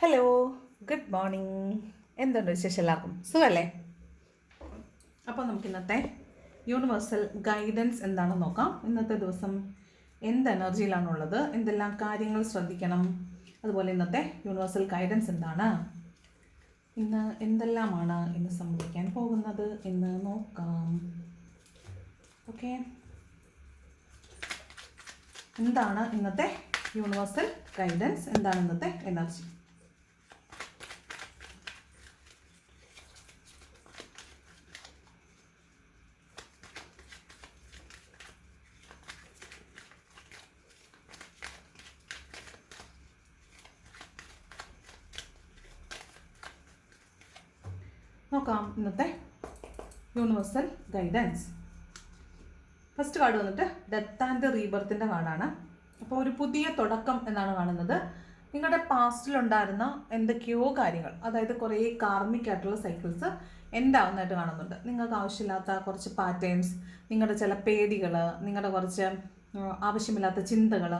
Hello good morning എന്തുണ്ട് വിശേഷം എല്ലാവർക്കും? സുഖമല്ലേ അപ്പോൾ നമുക്ക് ഇന്നത്തെ യൂണിവേഴ്സൽ ഗൈഡൻസ് എന്താണെന്ന് നോക്കാം. ഇന്നത്തെ ദിവസം എന്ത് എനർജിയിലാണുള്ളത് എന്തെല്ലാം കാര്യങ്ങൾ ശ്രദ്ധിക്കണം അതുപോലെ ഇന്നത്തെ യൂണിവേഴ്സൽ ഗൈഡൻസ് എന്താണ് ഇന്ന് എന്തെല്ലാമാണ് ഇന്ന് സംഭവിക്കാൻ പോകുന്നത് എന്ന് നോക്കാം. ഓക്കെ എന്താണ് ഇന്നത്തെ യൂണിവേഴ്സൽ ഗൈഡൻസ് എന്താണ് ഇന്നത്തെ എനർജി നോക്കാം ഇന്നത്തെ യൂണിവേഴ്സൽ ഗൈഡൻസ് ഫസ്റ്റ് കാർഡ് വന്നിട്ട് ഡെത്ത് ആൻഡ് റീബർത്തിന്റെ കാർഡാണ്. അപ്പോൾ ഒരു പുതിയ തുടക്കം എന്നാണ് കാണുന്നത്. നിങ്ങളുടെ പാസ്റ്റിലുണ്ടായിരുന്ന എന്തൊക്കെയോ കാര്യങ്ങൾ അതായത് കുറേ കാർമിക് ആയിട്ടുള്ള സൈക്കിൾസ് എൻഡ് ആവുന്നതായിട്ട് കാണുന്നുണ്ട്. നിങ്ങൾക്ക് ആവശ്യമില്ലാത്ത കുറച്ച് പാറ്റേൺസ് നിങ്ങളുടെ ചില പേടികൾ നിങ്ങളുടെ കുറച്ച് ആവശ്യമില്ലാത്ത ചിന്തകൾ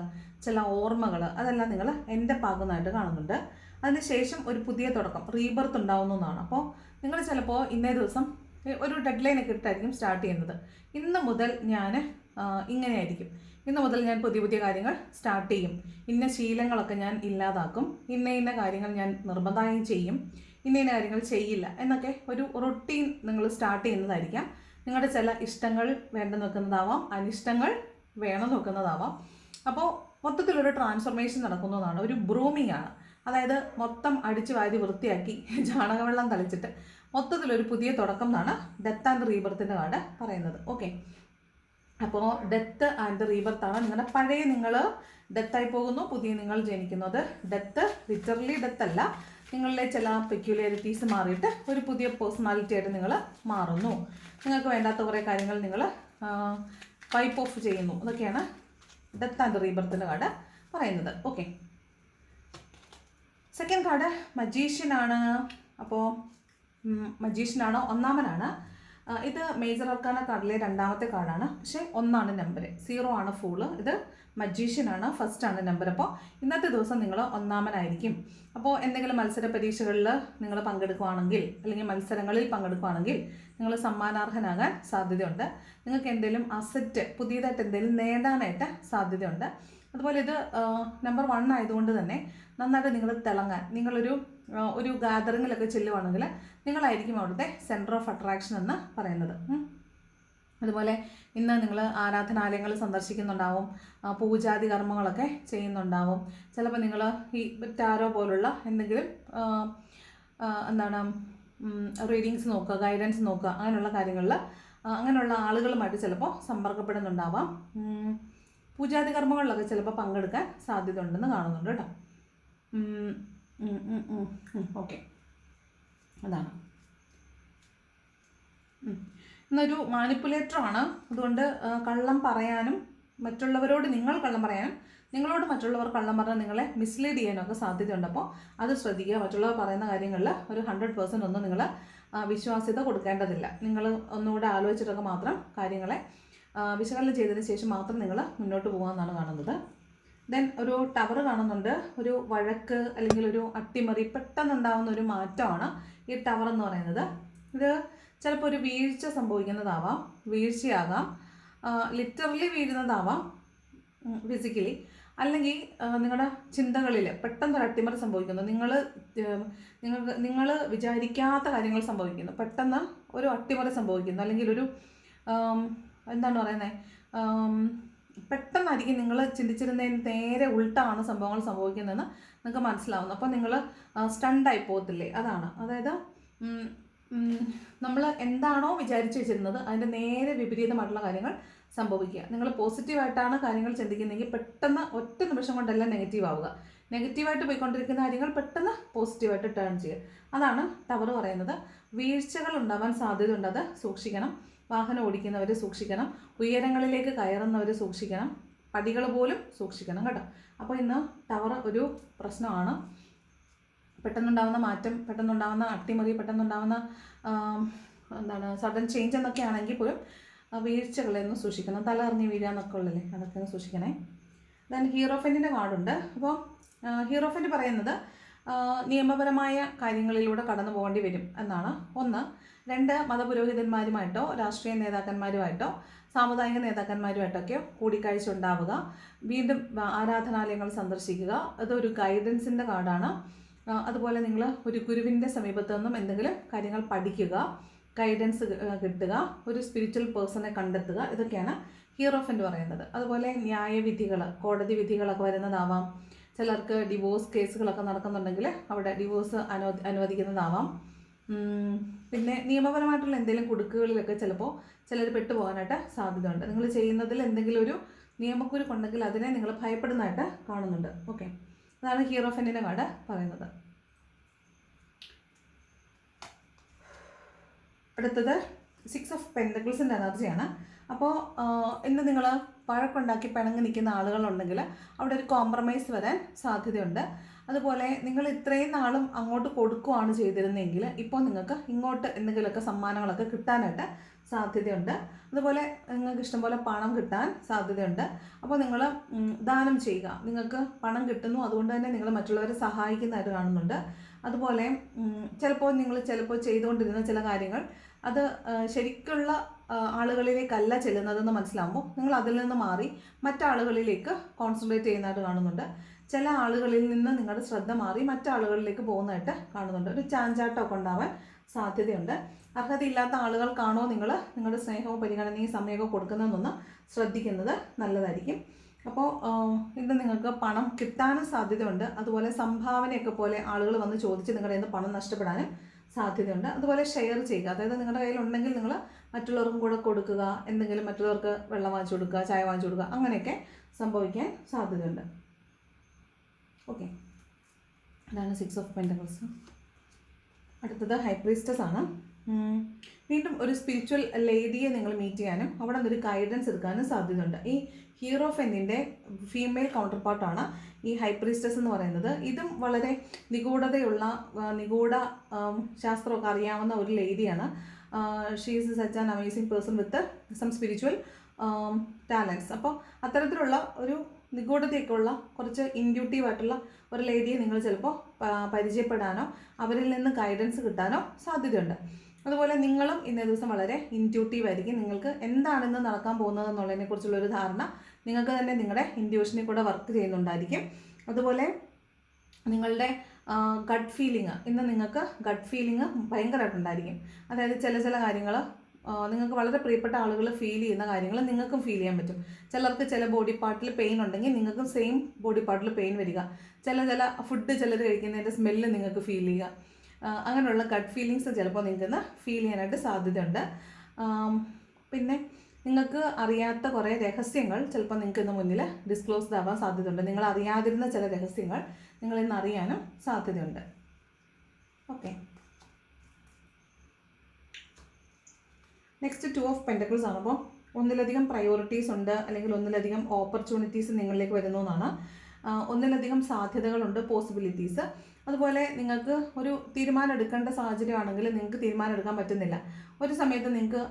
ചില ഓർമ്മകൾ അതെല്ലാം നിങ്ങൾ എന്റെ പാകുന്നതായിട്ട് കാണുന്നുണ്ട്. അതിനുശേഷം ഒരു പുതിയ തുടക്കം റീബർത്ത് ഉണ്ടാവുന്നതാണ് അപ്പോൾ നിങ്ങൾ ചിലപ്പോൾ ഇന്നേ ദിവസം ഒരു ഡെഡ് ലൈൻ ഒക്കെ ഇട്ടായിരിക്കും സ്റ്റാർട്ട് ചെയ്യുന്നത്. ഇന്ന് മുതൽ ഞാൻ ഇങ്ങനെയായിരിക്കും. ഇന്ന് മുതൽ ഞാൻ പുതിയ പുതിയ കാര്യങ്ങൾ സ്റ്റാർട്ട് ചെയ്യും. ഇന്ന ശീലങ്ങളൊക്കെ ഞാൻ ഇല്ലാതാക്കും. ഇന്ന ഇന്ന കാര്യങ്ങൾ ഞാൻ നിർബന്ധമായും ചെയ്യും. ഇന്ന ഇന്ന കാര്യങ്ങൾ ചെയ്യില്ല എന്നൊക്കെ ഒരു റൊട്ടീൻ നിങ്ങൾ സ്റ്റാർട്ട് ചെയ്യുന്നതായിരിക്കാം. നിങ്ങളുടെ ചില ഇഷ്ടങ്ങൾ വേണ്ട വെക്കുന്നതാവാം അനിഷ്ടങ്ങൾ വേണം നോക്കുന്നതാവാം അപ്പോൾ മൊത്തത്തിലൊരു ട്രാൻസ്ഫർമേഷൻ നടക്കുന്നതാണ് ഒരു ബ്രൂമിംഗ് ആണ്. അതായത് മൊത്തം അടിച്ചു വാരി വൃത്തിയാക്കി ചാണകവെള്ളം തളിച്ചിട്ട് മൊത്തത്തിലൊരു പുതിയ തുടക്കം എന്നാണ് ഡെത്ത് ആൻഡ് റീബർത്തിന്റെ കാർഡ് പറയുന്നത്. ഓക്കെ അപ്പോൾ ഡെത്ത് ആൻഡ് റീബർത്ത് ആണ് നിങ്ങളുടെ പഴയ നിങ്ങൾ ഡെത്തായി പോകുന്നു പുതിയ നിങ്ങൾ ജനിക്കുന്നത്. ഡെത്ത് ലിറ്ററലി ഡെത്ത് അല്ല. നിങ്ങളിലെ ചില പെക്യുലാരിറ്റീസ് മാറിയിട്ട് ഒരു പുതിയ പേഴ്സണാലിറ്റി ആയിട്ട് നിങ്ങൾ മാറുന്നു. നിങ്ങൾക്ക് വേണ്ടാത്ത കുറേ കാര്യങ്ങൾ നിങ്ങൾ പൈപ്പ് ഓഫ് ചെയ്യുന്നു. അതൊക്കെയാണ് ഡെത്ത് ആൻഡ് റീബർത്തിന്റെ കാർഡ് പറയുന്നത്. ഓക്കെ സെക്കൻഡ് കാർഡ് മജീഷ്യനാണ് അപ്പോൾ മജീഷ്യനാണ് ഒന്നാമനാണ്. ഇത് മേജർ അർക്കാന കാർഡിലെ രണ്ടാമത്തെ കാർഡാണ് പക്ഷേ ഒന്നാണ് നമ്പർ സീറോ ആണ് ഫൂൾ ഇത് മജീഷ്യനാണ് ഫസ്റ്റ് ആണ് നമ്പർ അപ്പോൾ ഇന്നത്തെ ദിവസം നിങ്ങൾ ഒന്നാമനായിരിക്കും. അപ്പോൾ എന്തെങ്കിലും മത്സര പരീക്ഷകളിൽ നിങ്ങൾ പങ്കെടുക്കുകയാണെങ്കിൽ അല്ലെങ്കിൽ മത്സരങ്ങളിൽ പങ്കെടുക്കുകയാണെങ്കിൽ നിങ്ങൾ സമ്മാനാർഹനാകാൻ സാധ്യതയുണ്ട്. നിങ്ങൾക്ക് എന്തെങ്കിലും അസറ്റ് പുതിയതായിട്ട് എന്തെങ്കിലും നേടാനായിട്ട് സാധ്യതയുണ്ട്. അതുപോലെ ഇത് നമ്പർ വൺ ആയതുകൊണ്ട് തന്നെ നന്നായിട്ട് നിങ്ങൾ തിളങ്ങാൻ നിങ്ങളൊരു ഒരു ഗാദറിങ്ങിലൊക്കെ ചെല്ലുവാണെങ്കിൽ നിങ്ങളായിരിക്കും അവിടുത്തെ സെന്റർ ഓഫ് അട്രാക്ഷൻ എന്ന് പറയുന്നത്. അതുപോലെ ഇന്ന് നിങ്ങൾ ആരാധനാലയങ്ങൾ സന്ദർശിക്കുന്നുണ്ടാവും പൂജാതി കർമ്മങ്ങളൊക്കെ ചെയ്യുന്നുണ്ടാവും. ചിലപ്പോൾ നിങ്ങൾ ഈ ടാരോ പോലുള്ള എന്തെങ്കിലും എന്താണ് റീഡിങ്സ് നോക്കുക ഗൈഡൻസ് നോക്കുക അങ്ങനെയുള്ള കാര്യങ്ങളിൽ അങ്ങനെയുള്ള ആളുകളുമായിട്ട് ചിലപ്പോൾ സമ്പർക്കപ്പെടുന്നുണ്ടാവാം. പൂജാതി കർമ്മങ്ങളിലൊക്കെ ചിലപ്പോൾ പങ്കെടുക്കാൻ സാധ്യത ഉണ്ടെന്ന് കാണുന്നുണ്ട് കേട്ടോ. ഓക്കെ. അതാണ്. ഇന്നൊരു മാനിപ്പുലേറ്റർ ആണ് അതുകൊണ്ട് കള്ളം പറയാനും മറ്റുള്ളവരോട് നിങ്ങൾ കള്ളം പറയാനും നിങ്ങളോട് മറ്റുള്ളവർ കള്ളം പറഞ്ഞാൽ നിങ്ങളെ മിസ്ലീഡ് ചെയ്യാനൊക്കെ സാധ്യതയുണ്ട്. അപ്പോൾ അത് ശ്രദ്ധിക്കുക. മറ്റുള്ളവർ പറയുന്ന കാര്യങ്ങളിൽ ഒരു ഹൺഡ്രഡ് പേഴ്സന്റ് ഒന്നും നിങ്ങൾ വിശ്വാസ്യത കൊടുക്കേണ്ടതില്ല. നിങ്ങൾ ഒന്നുകൂടെ ആലോചിച്ചിട്ടൊക്കെ മാത്രം കാര്യങ്ങളെ വിശകലനം ചെയ്തതിന് ശേഷം മാത്രം നിങ്ങൾ മുന്നോട്ട് പോകാമെന്നാണ് കാണുന്നത്. ദെൻ ഒരു ടവർ കാണുന്നുണ്ട്. ഒരു വഴക്ക് അല്ലെങ്കിൽ ഒരു അട്ടിമറി പെട്ടെന്ന് ഉണ്ടാകുന്ന ഒരു മാറ്റമാണ് ഈ ടവർ എന്ന് പറയുന്നത്. ഇത് ചിലപ്പോൾ ഒരു വീഴ്ച സംഭവിക്കുന്നതാവാം വീഴ്ചയാകാം ലിറ്ററലി വീഴുന്നതാവാം ഫിസിക്കലി അല്ലെങ്കിൽ നിങ്ങളുടെ ചിന്തകളിൽ പെട്ടെന്ന് ഒരു അട്ടിമറി സംഭവിക്കുന്നു. നിങ്ങൾ നിങ്ങൾക്ക് നിങ്ങൾ വിചാരിക്കാത്ത കാര്യങ്ങൾ സംഭവിക്കുന്നു. പെട്ടെന്ന് ഒരു അട്ടിമറി സംഭവിക്കുന്നു. അല്ലെങ്കിൽ ഒരു എന്താണ് പറയുന്നത് പെട്ടെന്നായിരിക്കും നിങ്ങൾ ചിന്തിച്ചിരുന്നതിന് നേരെ ഉൾട്ടാണ് സംഭവങ്ങൾ സംഭവിക്കുന്നതെന്ന് നിങ്ങൾക്ക് മനസ്സിലാവുന്നു. അപ്പോൾ നിങ്ങൾ സ്റ്റണ്ടായി പോകത്തില്ലേ? അതാണ്. അതായത് നമ്മൾ എന്താണോ വിചാരിച്ചു വെച്ചിരുന്നത് അതിന്റെ നേരെ വിപരീതമായിട്ടുള്ള കാര്യങ്ങൾ സംഭവിക്കുക. നിങ്ങൾ പോസിറ്റീവായിട്ടാണ് കാര്യങ്ങൾ ചിന്തിക്കുന്നതെങ്കിൽ പെട്ടെന്ന് ഒറ്റ നിമിഷം കൊണ്ടെല്ലാം നെഗറ്റീവ് ആവുക. നെഗറ്റീവായിട്ട് പോയിക്കൊണ്ടിരിക്കുന്ന കാര്യങ്ങൾ പെട്ടെന്ന് പോസിറ്റീവായിട്ട് ടേൺ ചെയ്യുക. അതാണ് ടവർ പറയുന്നത്. വീഴ്ചകൾ ഉണ്ടാവാൻ സാധ്യതയുണ്ട്. അത് സൂക്ഷിക്കണം. വാഹനം ഓടിക്കുന്നവർ സൂക്ഷിക്കണം. ഉയരങ്ങളിലേക്ക് കയറുന്നവർ സൂക്ഷിക്കണം. പടികൾ പോലും സൂക്ഷിക്കണം കേട്ടോ. അപ്പോൾ ഇന്ന് ടവർ ഒരു പ്രശ്നമാണ്. പെട്ടെന്നുണ്ടാവുന്ന മാറ്റം പെട്ടെന്നുണ്ടാവുന്ന അട്ടിമറി പെട്ടെന്നുണ്ടാവുന്ന എന്താണ് സഡൻ ചേഞ്ച് എന്നൊക്കെ ആണെങ്കിൽ പോലും വീഴ്ചകളെന്ന് സൂക്ഷിക്കണം. തല അറിഞ്ഞ് വീഴാന്നൊക്കെ ഉള്ളല്ലേ? അതൊക്കെ ഒന്ന് സൂക്ഷിക്കണേ. ദെൻ ഹീറോഫെന്റിന്റെ കാർഡുണ്ട്. അപ്പോൾ ഹീറോഫെന്റ് പറയുന്നത് നിയമപരമായ കാര്യങ്ങളിലൂടെ കടന്നു പോകേണ്ടി വരും എന്നാണ്. ഒന്ന് രണ്ട് മതപുരോഹിതന്മാരുമായിട്ടോ രാഷ്ട്രീയ നേതാക്കന്മാരുമായിട്ടോ സാമുദായിക നേതാക്കന്മാരുമായിട്ടൊക്കെ കൂടിക്കാഴ്ച ഉണ്ടാവുക. വീണ്ടും ആരാധനാലയങ്ങൾ സന്ദർശിക്കുക. അതൊരു ഗൈഡൻസിന്റെ കാർഡാണ്. അതുപോലെ നിങ്ങൾ ഒരു ഗുരുവിന്റെ സമീപത്തു നിന്നും എന്തെങ്കിലും കാര്യങ്ങൾ പഠിക്കുക ഗൈഡൻസ് കിട്ടുക ഒരു സ്പിരിച്വൽ പേഴ്സണെ കണ്ടെത്തുക ഇതൊക്കെയാണ് ഹീറോഫ് എന്ന് പറയുന്നത്. അതുപോലെ ന്യായവിധികൾ കോടതി വിധികളൊക്കെ വരുന്നതാവാം. ചിലർക്ക് ഡിവോഴ്സ് കേസുകളൊക്കെ നടക്കുന്നുണ്ടെങ്കിൽ അവിടെ ഡിവോഴ്സ് അനുവദി അനുവദിക്കുന്നതാവാം. പിന്നെ നിയമപരമായിട്ടുള്ള എന്തെങ്കിലും കുടുക്കുകളിലൊക്കെ ചിലപ്പോൾ ചിലർ പെട്ടുപോകാനായിട്ട് സാധ്യതയുണ്ട്. നിങ്ങൾ ചെയ്യുന്നതിൽ എന്തെങ്കിലും ഒരു നിയമക്കുരുക്കുണ്ടെങ്കിൽ അതിനെ നിങ്ങൾ ഭയപ്പെടുന്നതായിട്ട് കാണുന്നുണ്ട്. ഓക്കെ. അതാണ് ഹീറോ ഫെന്നിന്റെ കാർഡ് പറയുന്നത്. അടുത്തത് സിക്സ് ഓഫ് പെൻഡക്കിൾസിന്റെ എനർജിയാണ്. അപ്പോൾ ഇന്ന് നിങ്ങൾ വഴക്കുണ്ടാക്കി പിണങ്ങി നിൽക്കുന്ന ആളുകളുണ്ടെങ്കിൽ അവിടെ ഒരു കോംപ്രമൈസ് വരാൻ സാധ്യതയുണ്ട്. അതുപോലെ നിങ്ങൾ ഇത്രയും നാളും അങ്ങോട്ട് കൊടുക്കുകയാണ് ചെയ്തിരുന്നെങ്കിൽ ഇപ്പോൾ നിങ്ങൾക്ക് ഇങ്ങോട്ട് എന്തെങ്കിലുമൊക്കെ സമ്മാനങ്ങളൊക്കെ കിട്ടാനായിട്ട് സാധ്യതയുണ്ട്. അതുപോലെ നിങ്ങൾക്ക് ഇഷ്ടംപോലെ പണം കിട്ടാൻ സാധ്യതയുണ്ട്. അപ്പോൾ നിങ്ങൾ ദാനം ചെയ്യുക. നിങ്ങൾക്ക് പണം കിട്ടുന്നു. അതുകൊണ്ട് തന്നെ നിങ്ങൾ മറ്റുള്ളവരെ സഹായിക്കുന്നതായിട്ട് കാണുന്നുണ്ട്. അതുപോലെ ചിലപ്പോൾ നിങ്ങൾ ചിലപ്പോൾ ചെയ്തുകൊണ്ടിരുന്ന ചില കാര്യങ്ങൾ അത് ശരിക്കുള്ള ആളുകളിലേക്കല്ല ചെല്ലുന്നതെന്ന് മനസ്സിലാകുമ്പോൾ നിങ്ങൾ അതിൽ നിന്ന് മാറി മറ്റാളുകളിലേക്ക് കോൺസെൻട്രേറ്റ് ചെയ്യുന്നതായിട്ട് കാണുന്നുണ്ട്. ചില ആളുകളിൽ നിന്ന് നിങ്ങളുടെ ശ്രദ്ധ മാറി മറ്റാളുകളിലേക്ക് പോകുന്നതായിട്ട് കാണുന്നുണ്ട്. ഒരു ചാഞ്ചാട്ടമൊക്കെ ഉണ്ടാവാൻ സാധ്യതയുണ്ട്. അർഹതയില്ലാത്ത ആളുകൾക്കാണോ നിങ്ങൾ നിങ്ങളുടെ സ്നേഹവും പരിഗണനയും സമയമൊക്കെ കൊടുക്കുന്നതെന്നൊന്ന് ശ്രദ്ധിക്കുന്നത് നല്ലതായിരിക്കും. അപ്പോൾ ഇന്ന് നിങ്ങൾക്ക് പണം കിട്ടാനും സാധ്യതയുണ്ട്. അതുപോലെ സംഭാവനയൊക്കെ പോലെ ആളുകൾ വന്ന് ചോദിച്ച് നിങ്ങളുടെ നിന്ന് പണം നഷ്ടപ്പെടാനും സാധ്യതയുണ്ട്. അതുപോലെ ഷെയർ ചെയ്യുക. അതായത് നിങ്ങളുടെ കയ്യിൽ ഉണ്ടെങ്കിൽ നിങ്ങൾ മറ്റുള്ളവർക്കും കൂടെ കൊടുക്കുക. എന്തെങ്കിലും മറ്റുള്ളവർക്ക് വെള്ളം വാങ്ങിച്ചു കൊടുക്കുക ചായ വാങ്ങിച്ചു കൊടുക്കുക അങ്ങനെയൊക്കെ സംഭവിക്കാൻ സാധ്യതയുണ്ട്. ഓക്കെ അതാണ് സിക്സ് ഓഫ് പെന്റക്കിൾസ് അടുത്തത് ഹൈപ്രീസ്റ്റസ് ആണ്. വീണ്ടും ഒരു സ്പിരിച്വൽ ലേഡിയെ നിങ്ങൾ മീറ്റ് ചെയ്യാനും അവിടെ നിന്നൊരു ഗൈഡൻസ് എടുക്കാനും സാധ്യതയുണ്ട്. ഈ ഹീറോ ഫെന്നിന്റെ ഫീമെയിൽ കൗണ്ടർ പാർട്ടാണ് ഈ ഹൈപ്രീസ്റ്റസ് എന്ന് പറയുന്നത്. ഇതും വളരെ നിഗൂഢതയുള്ള നിഗൂഢ ശാസ്ത്രമൊക്കെ അറിയാവുന്ന ഒരു ലേഡിയാണ് she is such an amazing person with some spiritual talents അപ്പോൾ അത്തരത്തിലുള്ള ഒരു നിഗൂഢതയൊക്കെ ഉള്ള കുറച്ച് ഇൻഡ്യൂട്ടീവായിട്ടുള്ള ഒരു ലേഡിയെ നിങ്ങൾ ചിലപ്പോൾ പരിചയപ്പെടാനോ അവരിൽ നിന്ന് ഗൈഡൻസ് കിട്ടാനോ സാധ്യതയുണ്ട്. അതുപോലെ നിങ്ങളും ഇന്നേ ദിവസം വളരെ ഇന്റ്യൂട്ടീവ് ആയിരിക്കും. നിങ്ങൾക്ക് എന്താണെന്ന് നടക്കാൻ പോകുന്നത് എന്നുള്ളതിനെ കുറിച്ചുള്ള ഒരു ധാരണ നിങ്ങൾക്ക് തന്നെ നിങ്ങളുടെ ഇന്റ്യൂഷനിൽ കൂടെ വർക്ക് ചെയ്യുന്നുണ്ടായിരിക്കും. അതുപോലെ നിങ്ങളുടെ ഗഡ് ഫീലിംഗ് ഇന്ന് നിങ്ങൾക്ക് ഗഡ് ഫീലിംഗ് ഭയങ്കരമായിട്ടുണ്ടായിരിക്കും. അതായത് ചില ചില കാര്യങ്ങൾ നിങ്ങൾക്ക് വളരെ പ്രിയപ്പെട്ട ആളുകൾ ഫീൽ ചെയ്യുന്ന കാര്യങ്ങൾ നിങ്ങൾക്കും ഫീൽ ചെയ്യാൻ പറ്റും. ചിലർക്ക് ചില ബോഡി പാർട്ടിൽ പെയിൻ ഉണ്ടെങ്കിൽ നിങ്ങൾക്കും സെയിം ബോഡി പാർട്ടിൽ പെയിൻ വരിക. ചില ചില ഫുഡ് ചിലർ കഴിക്കുന്നതിന്റെ സ്മെല്ല് നിങ്ങൾക്ക് ഫീൽ ചെയ്യുക. അങ്ങനെയുള്ള കട്ട് ഫീലിങ്സ് ചിലപ്പോൾ നിങ്ങൾക്ക് ഫീൽ ചെയ്യാനായിട്ട് സാധ്യതയുണ്ട്. പിന്നെ നിങ്ങൾക്ക് അറിയാത്ത കുറേ രഹസ്യങ്ങൾ ചിലപ്പോൾ നിങ്ങൾക്ക് ഇന്ന് മുന്നിൽ ഡിസ്ക്ലോസ്ഡ് ആവാൻ സാധ്യതയുണ്ട്. നിങ്ങൾ അറിയാതിരുന്ന ചില രഹസ്യങ്ങൾ നിങ്ങൾ ഇന്ന് അറിയാനും സാധ്യതയുണ്ട്. Okay next two of pentacles ആണ് അപ്പോൾ ഒന്നിലധികം പ്രയോറിറ്റീസ് ഉണ്ട് അല്ലെങ്കിൽ ഒന്നിലധികം ഓപ്പർച്യൂണിറ്റീസ് നിങ്ങളിലേക്ക് വരുന്നു എന്നാണ്. ഒന്നിലധികം സാധ്യതകളുണ്ട് പോസിബിലിറ്റീസ് അതുപോലെ നിങ്ങൾക്ക് ഒരു തീരുമാനം എടുക്കേണ്ട സാഹചര്യമാണെങ്കിൽ നിങ്ങൾക്ക് തീരുമാനം എടുക്കാൻ പറ്റുന്നില്ല. ഒരു സമയത്ത് നിങ്ങൾക്ക്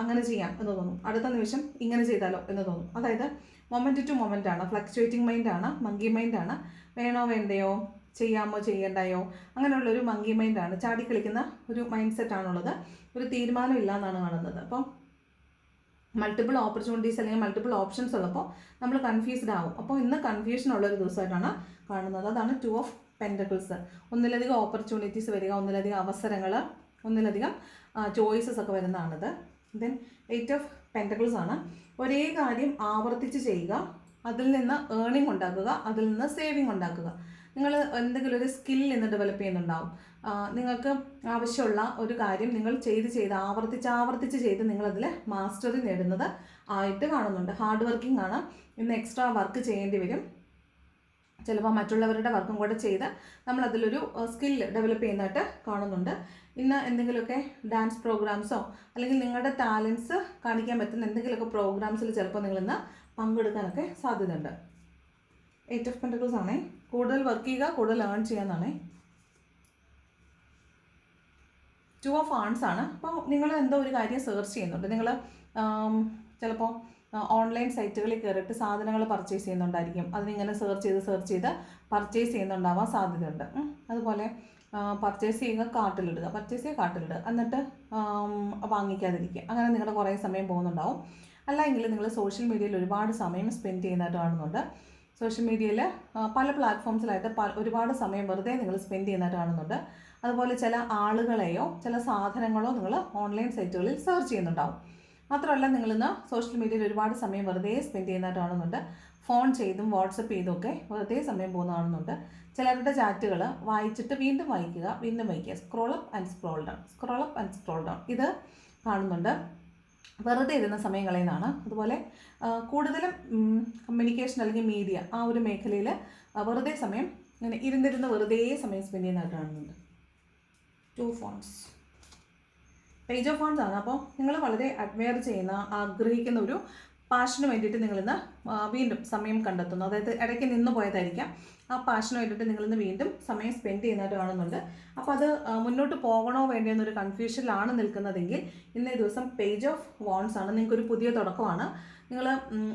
അങ്ങനെ ചെയ്യാം എന്ന് തോന്നും. അടുത്ത നിമിഷം ഇങ്ങനെ ചെയ്താലോ എന്ന് തോന്നും. അതായത് മൊമെന്റ് ടു മൊമെന്റ് ആണ്. ഫ്ലക്ച്വേറ്റിംഗ് മൈൻഡ് ആണ് മങ്കി മൈൻഡ് ആണ്. വേണോ വേണ്ടയോ? ചെയ്യാമോ ചെയ്യണ്ടായോ? അങ്ങനെയുള്ള ഒരു മങ്കി മൈൻഡാണ് ചാടിക്കളിക്കുന്ന ഒരു മൈൻഡ് സെറ്റാണുള്ളത് ഒരു തീരുമാനം ഇല്ല എന്നാണ് കാണുന്നത്. അപ്പം മൾട്ടിപ്പിൾ ഓപ്പർച്യൂണിറ്റീസ് അല്ലെങ്കിൽ മൾട്ടിപ്പിൾ ഓപ്ഷൻസ് ഉള്ളപ്പോൾ നമ്മൾ കൺഫ്യൂസ്ഡ് ആവും. അപ്പോൾ ഇന്ന് കൺഫ്യൂഷൻ ഉള്ള ഒരു ദിവസമായിട്ടാണ് കാണുന്നത്. അതാണ് ടു ഓഫ് പെന്റക്കിൾസ് ഒന്നിലധികം ഓപ്പർച്യൂണിറ്റീസ് വരിക ഒന്നിലധികം അവസരങ്ങൾ ഒന്നിലധികം ചോയ്സസ് ഒക്കെ വരുന്നതാണിത്. ദെൻ എയ്റ്റ് ഓഫ് പെന്റക്കിൾസ് ആണ്. ഒരേ കാര്യം ആവർത്തിച്ച് ചെയ്യുക അതിൽ നിന്ന് ഏണിംഗ് ഉണ്ടാക്കുക അതിൽ നിന്ന് സേവിങ് ഉണ്ടാക്കുക. നിങ്ങൾ എന്തെങ്കിലും ഒരു സ്കിൽ ഇന്ന് ഡെവലപ്പ് ചെയ്യുന്നുണ്ടാവും. നിങ്ങൾക്ക് ആവശ്യമുള്ള ഒരു കാര്യം നിങ്ങൾ ചെയ്ത് ചെയ്ത് ആവർത്തിച്ച് ആവർത്തിച്ച് ചെയ്ത് നിങ്ങളതിൽ മാസ്റ്ററി നേടുന്നത് ആയിട്ട് കാണുന്നുണ്ട്. ഹാർഡ് വർക്കിംഗ് ആണ്. ഇന്ന് എക്സ്ട്രാ വർക്ക് ചെയ്യേണ്ടി വരും. ചിലപ്പോൾ മറ്റുള്ളവരുടെ വർക്കും കൂടെ ചെയ്ത് നമ്മളതിലൊരു സ്കിൽ ഡെവലപ്പ് ചെയ്യുന്നതായിട്ട് കാണുന്നുണ്ട്. ഇന്ന് എന്തെങ്കിലുമൊക്കെ ഡാൻസ് പ്രോഗ്രാംസോ അല്ലെങ്കിൽ നിങ്ങളുടെ ടാലൻസ് കാണിക്കാൻ പറ്റുന്ന എന്തെങ്കിലുമൊക്കെ പ്രോഗ്രാംസിൽ ചിലപ്പോൾ നിങ്ങളിന്ന് പങ്കെടുക്കാനൊക്കെ സാധ്യതയുണ്ട്. എയ്റ്റ് ഓഫ് പെന്റക്കിൾസ് ആണേ. കൂടുതൽ വർക്ക് ചെയ്യുക കൂടുതൽ ഏൺ ചെയ്യാന്നാണേ ടു ഓഫ് ആൺസ് ആണ്. അപ്പോൾ നിങ്ങൾ എന്തോ ഒരു കാര്യം സെർച്ച് ചെയ്യുന്നുണ്ട്. നിങ്ങൾ ചിലപ്പോൾ ഓൺലൈൻ സൈറ്റുകളിൽ കയറിയിട്ട് സാധനങ്ങൾ പർച്ചേസ് ചെയ്യുന്നുണ്ടായിരിക്കും. അതിനിങ്ങനെ സെർച്ച് ചെയ്ത് സെർച്ച് ചെയ്ത് പർച്ചേസ് ചെയ്യുന്നുണ്ടാവാൻ സാധ്യതയുണ്ട്. അതുപോലെ പർച്ചേസ് ചെയ്യുക കാർട്ടിലിടുക പർച്ചേസ് ചെയ്യുക കാർട്ടിലിടുക എന്നിട്ട് വാങ്ങിക്കാതിരിക്കുക. അങ്ങനെ നിങ്ങളുടെ കുറേ സമയം പോകുന്നുണ്ടാവും. അല്ലെങ്കിൽ നിങ്ങൾ സോഷ്യൽ മീഡിയയിൽ ഒരുപാട് സമയം സ്പെൻഡ് ചെയ്യുന്നതായിട്ട് കാണുന്നുണ്ട്. സോഷ്യൽ മീഡിയയിൽ പല പ്ലാറ്റ്ഫോംസിലായിട്ട് പല ഒരുപാട് സമയം വെറുതെ നിങ്ങൾ സ്പെൻഡ് ചെയ്യുന്നതായിട്ട് കാണുന്നുണ്ട്. അതുപോലെ ചില ആളുകളെയോ ചില സാധനങ്ങളോ നിങ്ങൾ ഓൺലൈൻ സൈറ്റുകളിൽ സെർച്ച് ചെയ്യുന്നുണ്ടാവും. മാത്രമല്ല നിങ്ങളിന്ന് സോഷ്യൽ മീഡിയയിൽ ഒരുപാട് സമയം വെറുതെ സ്പെൻഡ് ചെയ്യുന്നതായിട്ട് കാണുന്നുണ്ട്. ഫോൺ ചെയ്തും വാട്സപ്പ് ചെയ്തും ഒക്കെ വെറുതെ സമയം പോകുന്ന കാണുന്നുണ്ട്. ചിലരുടെ ചാറ്റുകൾ വായിച്ചിട്ട് വീണ്ടും വായിക്കുക വീണ്ടും വായിക്കുക. Scroll up and scroll down scroll up and scroll down ഇത് കാണുന്നുണ്ട്. വെറുതെ ഇരുന്ന സമയം കളയുന്നതാണ് അതുപോലെ കൂടുതലും കമ്മ്യൂണിക്കേഷൻ അല്ലെങ്കിൽ മീഡിയ ആ ഒരു മേഖലയിൽ വെറുതെ സമയം ഇങ്ങനെ ഇരുന്നിരുന്ന് വെറുതെ സമയം സ്പെൻഡ് ചെയ്യുന്നതായിട്ട് കാണുന്നുണ്ട്. Two phones page of phones ആണ്. അപ്പോൾ നിങ്ങൾ വളരെ അഡ്മയർ ചെയ്യുന്ന ആഗ്രഹിക്കുന്ന ഒരു പാഷന് വേണ്ടിയിട്ട് നിങ്ങളിന്ന് വീണ്ടും സമയം കണ്ടെത്തുന്നു. അതായത് ഇടയ്ക്ക് നിന്ന് പോയതായിരിക്കാം. ആ പാഷന് വേണ്ടിയിട്ട് നിങ്ങളിന്ന് വീണ്ടും സമയം സ്പെൻഡ് ചെയ്യുന്നതായിട്ട് കാണുന്നുണ്ട്. അപ്പോൾ അത് മുന്നോട്ട് പോകണോ വേണ്ടയോ എന്നൊരു കൺഫ്യൂഷനിലാണ് നിൽക്കുന്നതെങ്കിൽ ഇന്നേ ദിവസം പേജ് ഓഫ് വോൺസ് ആണ്. നിങ്ങൾക്കൊരു പുതിയ തുടക്കമാണ്. നിങ്ങൾ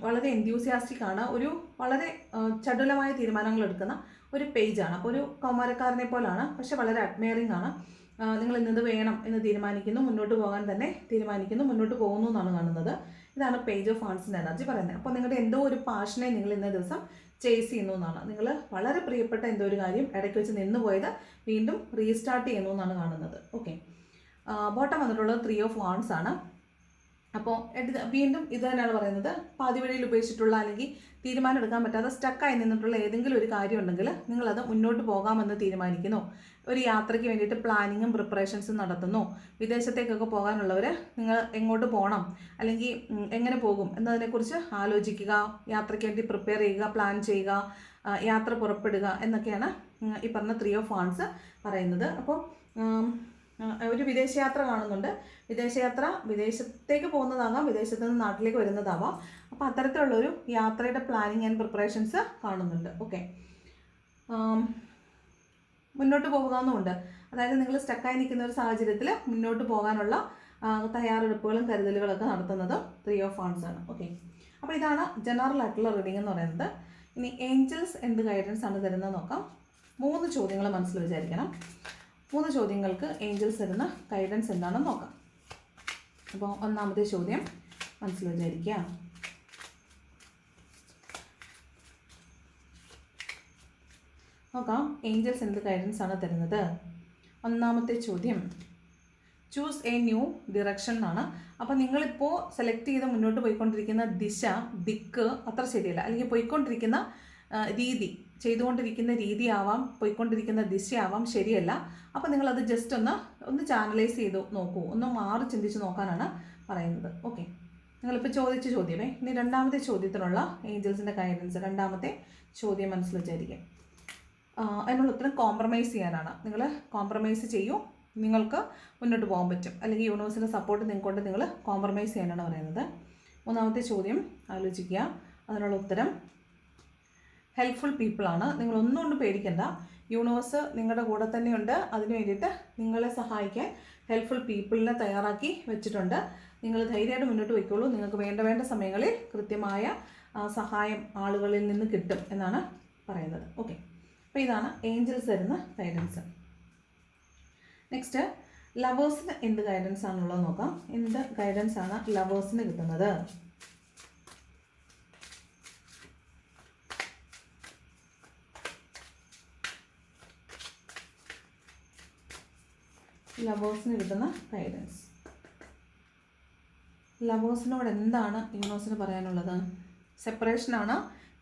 വളരെ എൻത്യൂസിയാസ്റ്റിക് ആണ്. ഒരു വളരെ ചടുലമായ തീരുമാനങ്ങൾ എടുക്കുന്ന ഒരു പേജാണ് അപ്പോൾ ഒരു കൗമാരക്കാരനെ പോലാണ്. പക്ഷെ വളരെ അഡ്മയറിംഗ് ആണ്. നിങ്ങൾ ഇന്നത് വേണം എന്ന് തീരുമാനിക്കുന്നു. മുന്നോട്ട് പോകാൻ തന്നെ തീരുമാനിക്കുന്നു. മുന്നോട്ട് പോകുന്നു എന്നാണ് കാണുന്നത്. ഇതാണ് പേജ് ഓഫ് ആൺസിന്റെ എനർജി പറയുന്നത്. അപ്പോൾ നിങ്ങളുടെ എന്തോ ഒരു പാഷനെ നിങ്ങൾ ഇന്ന ദിവസം ചേസ് ചെയ്യുന്നു എന്നാണ്. നിങ്ങൾ വളരെ പ്രിയപ്പെട്ട എന്തോ ഒരു കാര്യം ഇടയ്ക്ക് വെച്ച് നിന്ന് പോയത് വീണ്ടും റീസ്റ്റാർട്ട് ചെയ്യുന്നു എന്നാണ് കാണുന്നത്. ഓക്കെ ബോട്ടം വന്നിട്ടുള്ളത് ത്രീ ഓഫ് വാൺസ് ആണ്. അപ്പോൾ വീണ്ടും ഇത് തന്നെയാണ് പറയുന്നത്. പാതിവഴിയിൽ ഉപയോഗിച്ചിട്ടുള്ള അല്ലെങ്കിൽ തീരുമാനം എടുക്കാൻ പറ്റാതെ സ്റ്റക്കായി നിന്നിട്ടുള്ള ഏതെങ്കിലും ഒരു കാര്യം ഉണ്ടെങ്കിൽ നിങ്ങളത് മുന്നോട്ട് പോകാമെന്ന് തീരുമാനിക്കുന്നു. ഒരു യാത്രയ്ക്ക് വേണ്ടിയിട്ട് പ്ലാനിങ്ങും പ്രിപ്പറേഷൻസും നടത്തുന്നു. വിദേശത്തേക്കൊക്കെ പോകാനുള്ളവർ നിങ്ങൾ എങ്ങോട്ട് പോകണം? അല്ലെങ്കിൽ എങ്ങനെ പോകും? എന്നതിനെക്കുറിച്ച് ആലോചിക്കുക യാത്രയ്ക്ക് വേണ്ടി പ്രിപ്പയർ ചെയ്യുക പ്ലാൻ ചെയ്യുക യാത്ര പുറപ്പെടുക എന്നൊക്കെയാണ് ഈ പറഞ്ഞ ത്രീ ഓഫ് ഫാൺസ് പറയുന്നത്. അപ്പോൾ ഒരു വിദേശയാത്ര കാണുന്നുണ്ട്. വിദേശയാത്ര വിദേശത്തേക്ക് പോകുന്നതാകാം വിദേശത്ത് നിന്ന് നാട്ടിലേക്ക് വരുന്നതാവാം. അപ്പോൾ അത്തരത്തിലുള്ളൊരു യാത്രയുടെ പ്ലാനിങ് ആൻഡ് പ്രിപ്പറേഷൻസ് കാണുന്നുണ്ട്. ഓക്കെ മുന്നോട്ട് പോകുകയെന്നുമുണ്ട് അതായത് നിങ്ങൾ സ്റ്റക്കായി നിൽക്കുന്ന ഒരു സാഹചര്യത്തിൽ മുന്നോട്ട് പോകാനുള്ള തയ്യാറെടുപ്പുകളും കരുതലുകളൊക്കെ നടത്തുന്നത് ത്രീ ഓഫ് ഫാൺസ് ആണ്. ഓക്കെ അപ്പോൾ ഇതാണ് ജനറൽ ആയിട്ടുള്ള റീഡിംഗ് എന്ന് പറയുന്നത്. ഇനി ഏഞ്ചൽസ് എന്ത് ഗൈഡൻസ് ആണ് തരുന്നത് നോക്കാം. മൂന്ന് ചോദ്യങ്ങൾ മനസ്സിൽ വിചാരിക്കണം. മൂന്ന് ചോദ്യങ്ങൾക്ക് ഏഞ്ചൽസ് തരുന്ന ഗൈഡൻസ് എന്താണെന്ന് നോക്കാം. അപ്പോൾ ഒന്നാമത്തെ ചോദ്യം മനസ്സിൽ വിചാരിക്കുക നോക്കാം ഏഞ്ചൽസ് എന്ത് ഗൈഡൻസ് ആണ് തരുന്നത്? ഒന്നാമത്തെ ചോദ്യം ചൂസ് എ ന്യൂ ഡിറക്ഷൻ എന്നാണ്. അപ്പോൾ നിങ്ങളിപ്പോൾ സെലക്ട് ചെയ്ത് മുന്നോട്ട് പോയിക്കൊണ്ടിരിക്കുന്ന ദിശ ദിക്ക് അത്ര ശരിയല്ല. അല്ലെങ്കിൽ പോയിക്കൊണ്ടിരിക്കുന്ന രീതി ചെയ്തുകൊണ്ടിരിക്കുന്ന രീതിയാവാം പോയിക്കൊണ്ടിരിക്കുന്ന ദിശയാവാം ശരിയല്ല. അപ്പോൾ നിങ്ങളത് ജസ്റ്റ് ഒന്ന് ഒന്ന് ചാനലൈസ് ചെയ്ത് നോക്കൂ. ഒന്ന് മാറി ചിന്തിച്ച് നോക്കാനാണ് പറയുന്നത്. ഓക്കെ നിങ്ങളിപ്പോൾ ചോദിച്ച ചോദ്യമേ ഇനി രണ്ടാമത്തെ ചോദ്യത്തിനുള്ള ഏഞ്ചൽസിന്റെ ഗൈഡൻസ് രണ്ടാമത്തെ ചോദ്യം വിചാരിക്കുക അതിനുള്ള ഉത്തരം കോംപ്രമൈസ് ചെയ്യാനാണ്. നിങ്ങൾ കോംപ്രമൈസ് ചെയ്യൂ. നിങ്ങൾക്ക് മുന്നോട്ട് പോകാൻ പറ്റും. അല്ലെങ്കിൽ യൂണിവേഴ്സിന്റെ സപ്പോർട്ട് നിങ്ങൾ കൊണ്ട് നിങ്ങൾ കോംപ്രമൈസ് ചെയ്യാനാണ് പറയുന്നത്. മൂന്നാമത്തെ ചോദ്യം ആലോചിക്കുക. അതിനുള്ള ഉത്തരം ഹെൽപ്ഫുൾ പീപ്പിളാണ് നിങ്ങൾ ഒന്നും കൊണ്ട് പേടിക്കണ്ട. യൂണിവേഴ്സ് നിങ്ങളുടെ കൂടെ തന്നെയുണ്ട്. അതിന് വേണ്ടിയിട്ട് നിങ്ങളെ സഹായിക്കാൻ ഹെൽപ്ഫുൾ പീപ്പിളിനെ തയ്യാറാക്കി വെച്ചിട്ടുണ്ട്. നിങ്ങൾ ധൈര്യമായിട്ട് മുന്നോട്ട് വയ്ക്കുള്ളൂ നിങ്ങൾക്ക് വേണ്ട വേണ്ട സമയങ്ങളിൽ കൃത്യമായ സഹായം ആളുകളിൽ നിന്ന് കിട്ടും എന്നാണ് പറയുന്നത്. ഓക്കെ അപ്പോൾ ഇതാണ് ഏഞ്ചൽസ് തരുന്ന ഗൈഡൻസ് നെക്സ്റ്റ് ലവേഴ്സിന് എന്ത് ഗൈഡൻസ് ആണുള്ളത് നോക്കാം. എന്ത് ഗൈഡൻസ് ആണ് ലവേഴ്സിന് കിട്ടുന്നത്? ലവേഴ്സിന് കിട്ടുന്ന ഗൈഡൻസ് ലവേഴ്സിനോട് എന്താണ് യൂണിവേഴ്സിന് പറയാനുള്ളത്? സെപ്പറേഷനാണ്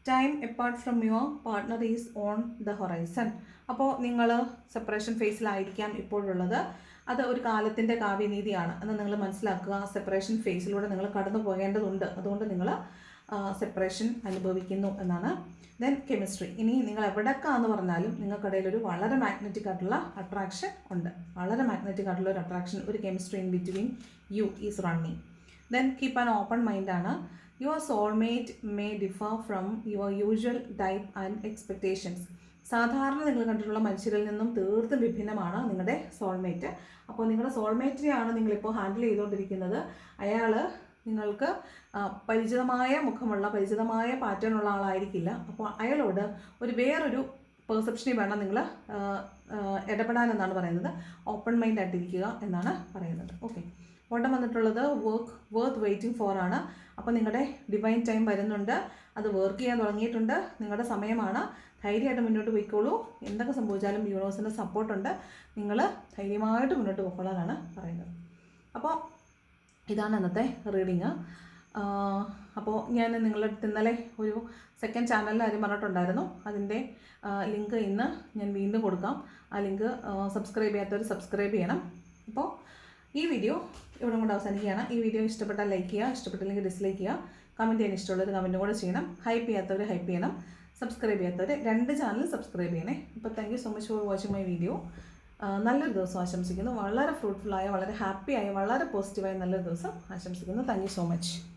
time apart from your partner is on the horizon അപ്പോൾ നിങ്ങൾ സെപ്പറേഷൻ ഫേസിലായിരിക്കാം ഇപ്പോഴുള്ളത്. അത് ഒരു കാലത്തിന്റെ കാവ്യനീതിയാണ്. എന്ന് നിങ്ങൾ മനസ്സിലാക്കുക. സെപ്പറേഷൻ ഫേസിലൂടെ നിങ്ങൾ കടന്നു പോകേണ്ടതുണ്ട് അതുകൊണ്ട് നിങ്ങൾ സെപ്പറേഷൻ അനുഭവിക്കുന്നു എന്നാണ്. ദെൻ കെമിസ്ട്രി ഇനി നിങ്ങൾ എവിടെക്കാന്ന് പറഞ്ഞാലും നിങ്ങൾക്കിടയിൽ ഒരു വളരെ മാഗ്നറ്റിക് ആയിട്ടുള്ള അട്രാക്ഷൻ ഉണ്ട്. വളരെ മാഗ്നറ്റിക് ആയിട്ടുള്ള ഒരു അട്രാക്ഷൻ ഒരു chemistry in between you is running then keep an open മൈൻഡാണ് your soulmate may differ from your usual type and expectations സാധാരണ നിങ്ങൾ കണ്ടിട്ടുള്ള മനുഷ്യരിൽ നിന്നും തീർത്തും വിഭിന്നമാണ് നിങ്ങളുടെ സോൾമേറ്റ് അപ്പോൾ നിങ്ങളുടെ സോൾമേറ്റിനെയാണ് നിങ്ങളിപ്പോൾ ഹാൻഡിൽ ചെയ്തുകൊണ്ടിരിക്കുന്നത്. അയാൾ നിങ്ങൾക്ക് പരിചിതമായ മുഖമുള്ള പരിചിതമായ പാറ്റേൺ ഉള്ള ആളായിരിക്കില്ല. അപ്പോൾ അയാളോട് ഒരു വേറൊരു പെർസെപ്ഷനിൽ വേണം നിങ്ങൾ ഇടപെടാൻ എന്നാണ് പറയുന്നത്. ഓപ്പൺ മൈൻഡ് ആയിട്ടിരിക്കുക എന്നാണ് പറയുന്നത്. ഓക്കെ ഓട്ടം വന്നിട്ടുള്ളത് വർക്ക് വർത്ത് വെയിറ്റിംഗ് ഫോർ ആണ്. അപ്പോൾ നിങ്ങളുടെ ഡിവൈൻ ടൈം വരുന്നുണ്ട്. അത് വർക്ക് ചെയ്യാൻ തുടങ്ങിയിട്ടുണ്ട്. നിങ്ങളുടെ സമയമാണ്. ധൈര്യമായിട്ട് മുന്നോട്ട് പോയിക്കോളൂ. എന്തൊക്കെ സംഭവിച്ചാലും യൂണിവേഴ്സിന്റെ സപ്പോർട്ടുണ്ട് നിങ്ങൾ ധൈര്യമായിട്ട് മുന്നോട്ട് പോയിക്കോളാനാണ് പറയുന്നത്. അപ്പോൾ ഇതാണ് ഇന്നത്തെ റീഡിങ് അപ്പോൾ ഞാൻ നിങ്ങളുടെ അടുത്ത് ഇന്നലെ ഒരു സെക്കൻഡ് ചാനലിൽ ആരും പറഞ്ഞിട്ടുണ്ടായിരുന്നു. അതിന്റെ ലിങ്ക് ഇന്ന് ഞാൻ വീണ്ടും കൊടുക്കാം. ആ ലിങ്ക് സബ്സ്ക്രൈബ് ചെയ്യാത്തവർ സബ്സ്ക്രൈബ് ചെയ്യണം. അപ്പോൾ ഈ വീഡിയോ ഇവിടെ കൊണ്ട് അവസാനിക്കുകയാണ്. ഈ വീഡിയോ ഇഷ്ടപ്പെട്ടാൽ ലൈക്ക് ചെയ്യുക ഇഷ്ടപ്പെട്ടില്ലെങ്കിൽ ഡിസ്ലൈക്ക് ചെയ്യുക. കമന്റ് ചെയ്യാൻ ഇഷ്ടമുള്ളവർ കമന്റും കൂടെ ചെയ്യണം. ഹൈപ്പ് ചെയ്യാത്തവർ ഹൈപ്പ് ചെയ്യണം. സബ്സ്ക്രൈബ് ചെയ്യാത്തവർ രണ്ട് ചാനൽ സബ്സ്ക്രൈബ് ചെയ്യണേ. അപ്പോൾ thank so much for watching my video നല്ലൊരു ദിവസം ആശംസിക്കുന്നു. വളരെ ഫ്രൂട്ട്ഫുള്ളായ വളരെ ഹാപ്പിയായ വളരെ പോസിറ്റീവായ നല്ലൊരു ദിവസം ആശംസിക്കുന്നു. Thank you so much